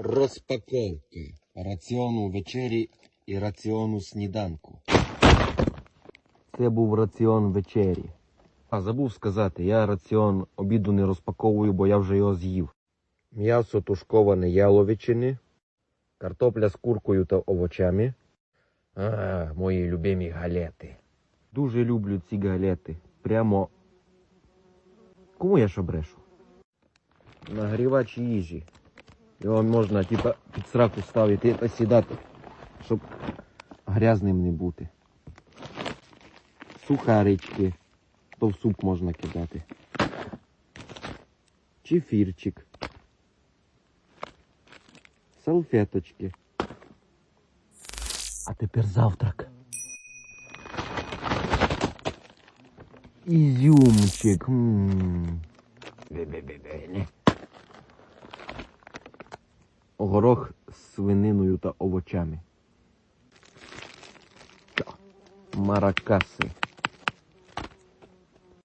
Розпаковка раціону вечері і раціону сніданку. Це був раціон вечері. А забув сказати, я раціон обіду не розпаковую, бо я вже його з'їв. М'ясо тушковане яловичини, картопля з куркою та овочами. А, мої любимі галети. Дуже люблю ці галети. Прямо. Кому я що брешу? Нагрівач їжі. Його можна типа під сраку ставити та сідати, щоб грязним не бути. Сухарички, то в суп можна кидати. Чефірчик. Салфеточки. А тепер завтрак. Ізюмчик. м. Бе-бе-бе-бе, не. Горох з свининою та овочами. Маракаси.